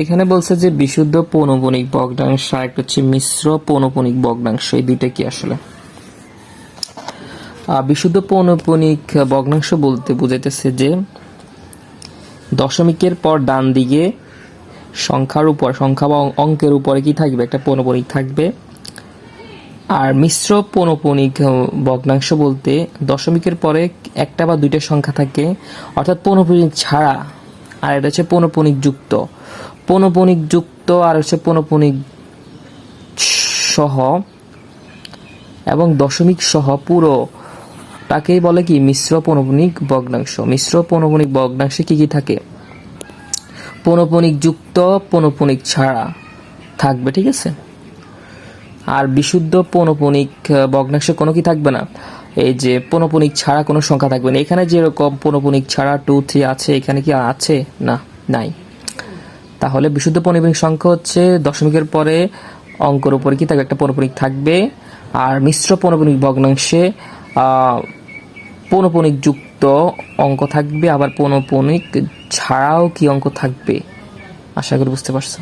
এখানে বলছে যে বিশুদ্ধ পৌনপনিক ভগ্নাংশ আর একটা হচ্ছে মিশ্র পৌনপনিক ভগ্নাংশ এই দুইটা কি আসলে? বিশুদ্ধ পৌনপনিক ভগ্নাংশ বলতে বোঝাইতেছে যে দশমিকের পর ডান দিকে সংখ্যার উপর সংখ্যা বা অঙ্কের উপরে কি থাকবে? একটা পৌনপনিক থাকবে। আর মিশ্র পৌনপনিক আহ, ভগ্নাংশ বলতে দশমিকের পরে একটা বা দুইটা সংখ্যা থাকে অর্থাৎ পৌনপনিক ছাড়া আর এটা হচ্ছে পনপনিক যুক্ত পনপনিক যুক্ত আর হচ্ছে পনপনিক সহ এবং দশমিক সহ পুরো। তাকেই বলে কি? মিশ্র পনপনিক ভগ্নাংশ। মিশ্র পনপনিক ভগ্নাংশে কি কি থাকে? পনপনিক যুক্ত পনপনিক ছাড়া থাকবে, ঠিক আছে? আর বিশুদ্ধ পৌনপনিক ভগ্নাংশে কোনো কি থাকবে না? এই যে পৌনপনিক ছাড়া কোনো সংখ্যা থাকবে না। এখানে যেরকম পৌনপনিক ছাড়া টু থ্রি আছে, এখানে কি আছে? না, নাই। তাহলে বিশুদ্ধ পৌনপনিক সংখ্যা হচ্ছে দশমিকের পরে অঙ্কর উপরে কি থাকবে? একটা পৌনপনিক থাকবে। আর মিশ্র পৌনপনিক ভগ্নাংশে পৌনপনিক যুক্ত অঙ্ক থাকবে। আবার পৌনপনিক ছাড়াও কি অঙ্ক থাকবে? আশা করি বুঝতে পারছ।